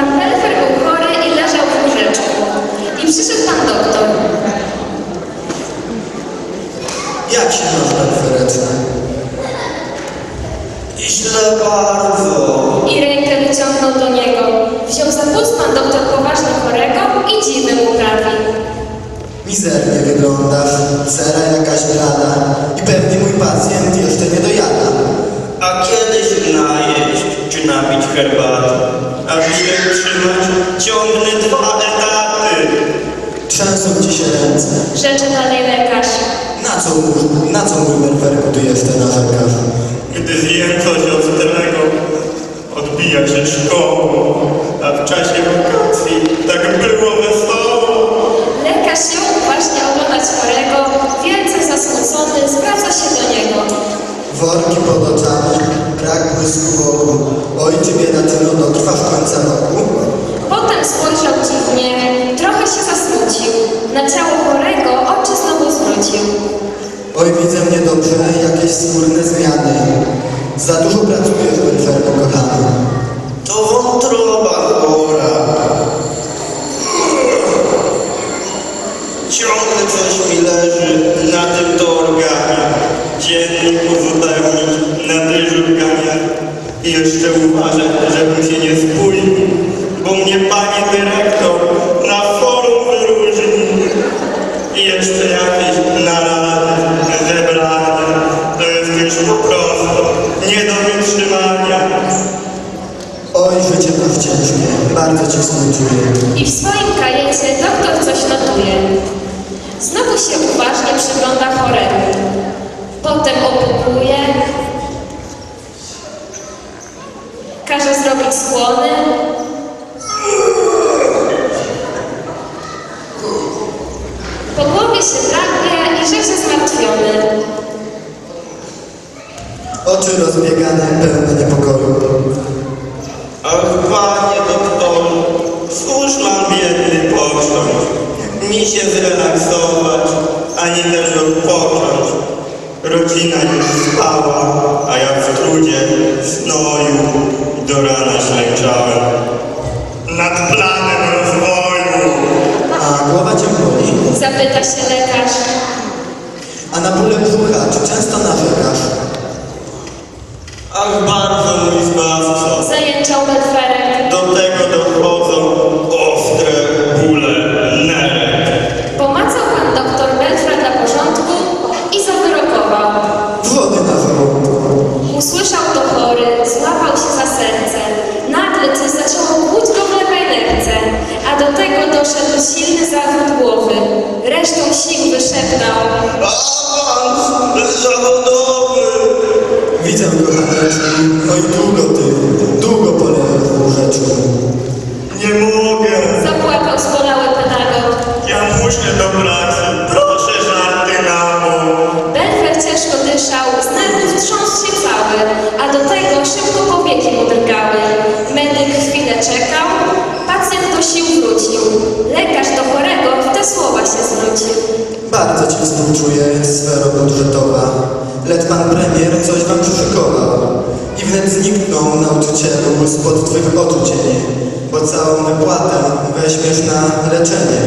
Pan Helfer był chory i leżał w łóżeczku. I przyszedł pan doktor. Jak się masz, Alfereczka? Źle bardzo. I rękę wyciągnął do niego. Wziął za puls pan doktor poważnie chorego i dziwnym mu prawi. Mizernie wyglądasz, cera jakaś blada i pewnie mój pacjent jeszcze nie dojada. A kiedy się najeść, czy napić herbatę? Trzymać ciągle dwa etaty. Trzęsą ci się ręce. Rzeczy dalej lekarz. Na co, na co mój Berberku ty jeszcze narzekasz? Gdy zjem coś ostrego, odbija się szkołą, a w czasie wakacji tak było chorego oczy znowu zwrócił. Oj, widzę mnie dobrze, jakieś skórne zmiany. Za dużo pracujesz, Berferku kochany. To wątroba chora. Ciągle coś mi leży na tym to organie. Dziennik uzupełnić na dyżur. I jeszcze uważać, żebym się nie spóźnił, bo mnie pani dyrektor bardzo ci współczuję. I w swoim kajecie doktor coś notuje. Znowu się uważnie przygląda choremu. Potem opukuje. Każe zrobić skłony. Po głowie się drapie i rzeczy zmartwiony. Oczy rozbiegane, pełne niepokoju. Zrelaksować, ani też odpocząć. Rodzina już spała, a ja w trudzie, snoju do rana ślęczałem. Nad planem rozwoju. A głowa cię boli? Zapyta się lekarz. A na bóle brzucha, czy zawodowy. Widzę, kochaneczku, no i długo ty, długo w łóżeczku. Nie mogę. Zapłakał zbolały pedagog. Ja muszę do pracy. Proszę żarty na. Belfer ciężko dyszał, z nerwów trząsł się cały, a do tego szybko powieki mu drgały. Medyk chwilę czekał, pacjent do sił wrócił. Lekarz Bardzo ci współczuję, sfero budżetowa. Lecz pan premier coś wam przyszykował. I wnet zniknął nauczycielu spod twych oczu bo całą wypłatę weźmiesz na leczenie.